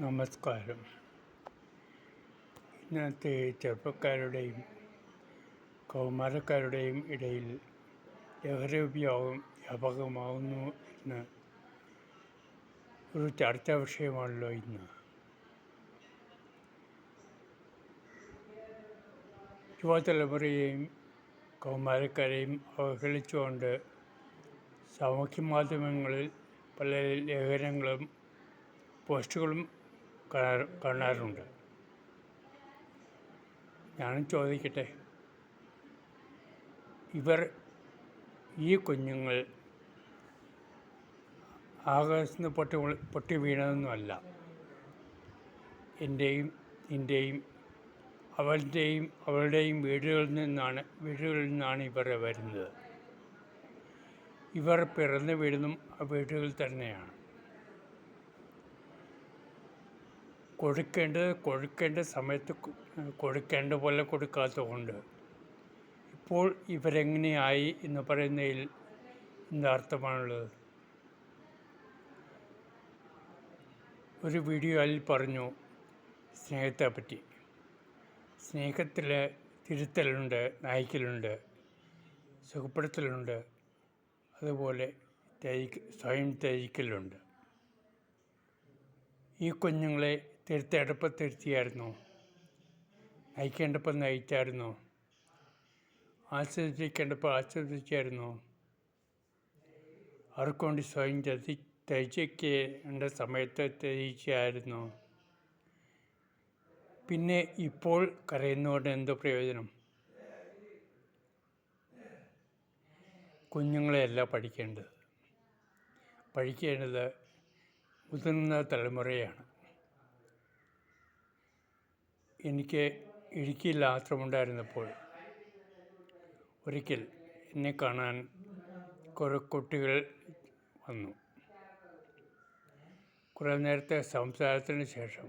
നമസ്കാരം. ഇന്നത്തെ ചെറുപ്പക്കാരുടെയും കൗമാരക്കാരുടെയും ഇടയിൽ ലഹരി ഉപയോഗം വ്യാപകമാകുന്നു എന്ന് ഒരു ചർച്ചാ വിഷയമാണല്ലോ ഇന്ന്. യുവതലമുറയെയും കൗമാരക്കാരെയും അവഹേളിച്ചുകൊണ്ട് സാമൂഹ്യ മാധ്യമങ്ങളിൽ പല ലേഖനങ്ങളും പോസ്റ്റുകളും കാണാറുണ്ട്. ഞാനും ചോദിക്കട്ടെ? ഇവർ ഈ കുഞ്ഞുങ്ങൾ ആകാശത്ത് നിന്ന് പൊട്ടി പൊട്ടി വീണതൊന്നുമല്ല എന്റെയും നിന്റെയും അവളുടെയും അവളുടെയും വീടുകളിൽ നിന്നാണ് വീടുകളിൽ നിന്നാണ് ഇവർ വരുന്നത്. ഇവർ പിറന്നു വീഴുന്നതും ആ വീടുകളിൽ തന്നെയാണ്. കൊടുക്കേണ്ടത് കൊടുക്കേണ്ട സമയത്ത് കൊടുക്കേണ്ട പോലെ കൊടുക്കാത്തത് കൊണ്ട് ഇപ്പോൾ ഇവരെങ്ങനെയായി എന്ന് പറയുന്നതിൽ എന്താർത്ഥമാണുള്ളത് ഒരു വീഡിയോയിൽ പറഞ്ഞു സ്നേഹത്തെ പറ്റി സ്നേഹത്തിൽ തിരുത്തലുണ്ട് നയിക്കലുണ്ട് സുഖപ്പെടുത്തലുണ്ട് അതുപോലെ ത്യജിക്ക സ്വയം ത്യജിക്കലുണ്ട് ഈ കുഞ്ഞുങ്ങളെ തിരുത്തേണ്ടപ്പോൾ തിരുത്തിയായിരുന്നു നയിക്കേണ്ടപ്പോൾ നയിച്ചായിരുന്നു ആശ്വസിക്കേണ്ടപ്പോൾ ആശ്വസിച്ചായിരുന്നു വേണ്ടി സ്വയം ചതി തയ്ച്ചേണ്ട സമയത്ത് തയ്ച്ചായിരുന്നു പിന്നെ ഇപ്പോൾ കരയുന്നതുകൊണ്ട് എന്തോ പ്രയോജനം? കുഞ്ഞുങ്ങളെയല്ല പഠിക്കേണ്ടത്. പഠിക്കേണ്ടത് മുതിർന്ന തലമുറയാണ്. എനിക്ക് ഇടുക്കിയിൽ ആശ്രമമുണ്ടായിരുന്നപ്പോൾ. ഒരിക്കൽ എന്നെ കാണാൻ കുറേ കുട്ടികൾ വന്നു. കുറേ നേരത്തെ സംസാരത്തിന് ശേഷം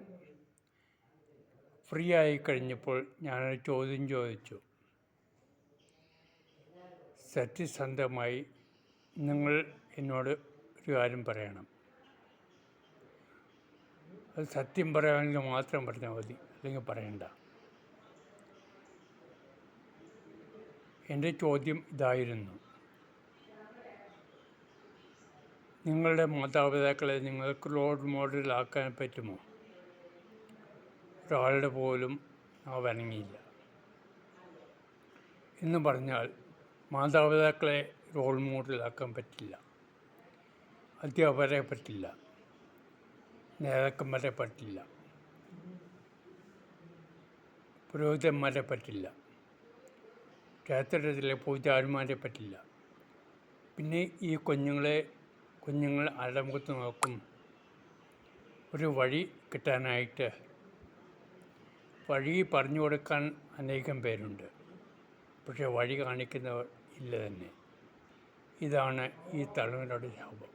ഫ്രീ ആയി കഴിഞ്ഞപ്പോൾ ഞാൻ ചോദ്യം ചോദിച്ചു. സത്യസന്ധമായി നിങ്ങൾ എന്നോട് ഒരു കാര്യം പറയണം. അത് സത്യം പറയുകയാണെങ്കിൽ മാത്രം പറഞ്ഞാൽ മതി. അല്ലെങ്കിൽ പറയണ്ട. എന്റെ ചോദ്യം ഇതായിരുന്നു. നിങ്ങളുടെ മാതാപിതാക്കളെ നിങ്ങൾക്ക് റോൾ മോഡലാക്കാൻ പറ്റുമോ? ഒരാളുടെ പോലും ആ വനങ്ങിയില്ല എന്ന് പറഞ്ഞാൽ മാതാപിതാക്കളെ റോൾ മോഡലാക്കാൻ പറ്റില്ല. അധ്യാപകരെ പറ്റില്ല. നേതാക്കന്മാരെ പറ്റില്ല പുരോഹിതന്മാരെ പറ്റില്ല ക്ഷേത്രത്തിലെ പൂജാരിമാരെ പറ്റില്ല പിന്നെ ഈ കുഞ്ഞുങ്ങളെ കുഞ്ഞുങ്ങൾ ആരുടെ മുഖത്ത് നോക്കും. ഒരു വഴി കിട്ടാനായിട്ട് വഴി പറഞ്ഞു കൊടുക്കാൻ അനേകം പേരുണ്ട്. പക്ഷേ വഴി കാണിക്കുന്നവർ ഇല്ല തന്നെ. ഇതാണ് ഈ തലമുറയുടെ ശാപം.